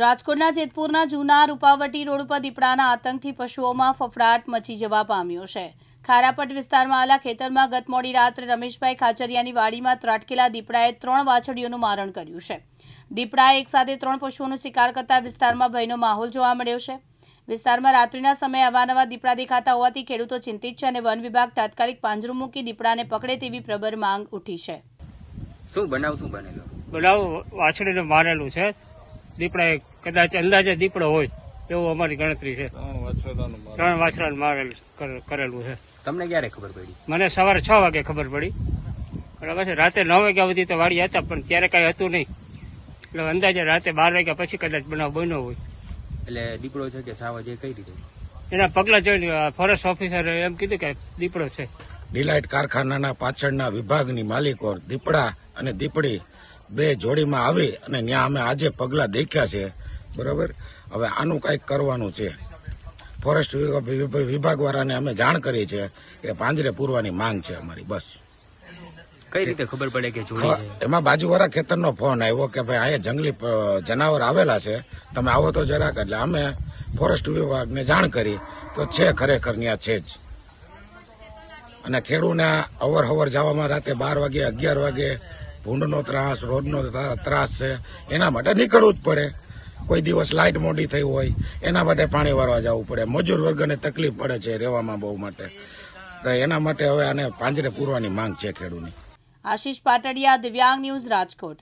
રાજકોટના જેતપુરના જૂના રૂપાવટી રોડ પર દીપડાના આતંકથી પશુઓમાં ફફડાટ મચી જવા પામ્યો છે. ખારાપટ વિસ્તારમાં આવેલા ખેતરમાં ગત મોડી રાત્રે રમેશભાઈ ખાચરિયાની વાડીમાં ત્રાટકેલા દીપડાએ ત્રણ વાછડીઓનું મારણ કર્યું છે. દીપડાએ એકસાથે ત્રણ પશુઓનો શિકાર કરતા વિસ્તારમાં ભયનો માહોલ જોવા મળ્યો છે. વિસ્તારમાં રાત્રિના સમયે અવાનવા દીપડા દેખાતા હોવાથી ખેડૂતો ચિંતિત છે અને વન વિભાગ તાત્કાલિક પાંજરું મૂકી દીપડાને પકડે તેવી પ્રબળ માંગ ઉઠી છે. શું બનાવ શું બનેલો? બનાવ વાછડીને મારેલું છે. દીપડાએ કદાચ અંદાજે દીપડો હોય એવું અમારી ગણતરી છે. ત્રણ વાછડાને મારેલ કરેલું છે. તમને ક્યારે ખબર પડી? મને સવારે છ વાગે ખબર પડી. બરાબર છે? રાતે નવ વાગ્યા સુધી તો વાડી હતા પણ ત્યારે કાંઈ હતું નહીં. એટલે અંદાજે રાતે બાર વાગ્યા પછી કદાચ બનાવ બન્યો હોય. એટલે દીપડો છે કે સાવ જે કઈ રીતે? એના પગલાં જોઈને ફોરેસ્ટ ઓફિસરે એમ કીધું કે દીપડો છે. ડિલાઇટ કારખાનાના પાછળના વિભાગની માલિકો દીપડા અને દીપડી બે જોડીમાં આવી અને ત્યાં અમે આજે પગલાં દેખ્યા છે. બરાબર? હવે આનું કંઈક કરવાનું છે. ફોરેસ્ટ વિભાગ વાળાને અમે જાણ કરી છે કે પાંજરે પૂરવાની માંગ છે અમારી બસ. કઈ રીતે ખબર પડે કે એમાં બાજુવાળા ખેતરનો ફોન આવ્યો કે ભાઈ અહીંયા જંગલી જનાવર આવેલા છે. તમે આવો તો જરાક એટલે અમે ફોરેસ્ટ વિભાગને જાણ કરી. તો છે ખરેખર ત્યાં છે જ. અને ખેડૂને અવર હવર જવામાં રાતે બાર વાગે અગિયાર વાગે ભૂંડનો ત્રાસ ત્રા- ત્રાસ છે. એના માટે નીકળવું જ પડે. કોઈ દિવસ લાઇટ મોડી થઈ હોય, એના માટે પાણી વારવા જવું પડે. મજૂર વર્ગને તકલીફ પડે છે રહેવામાં બહુ માટે. તો એના માટે હવે આને પાંજરે પૂરવાની માંગ છે ખેડૂની આશીષ પાટડિયા, દિવ્યાંગ ન્યૂઝ રાજકોટ.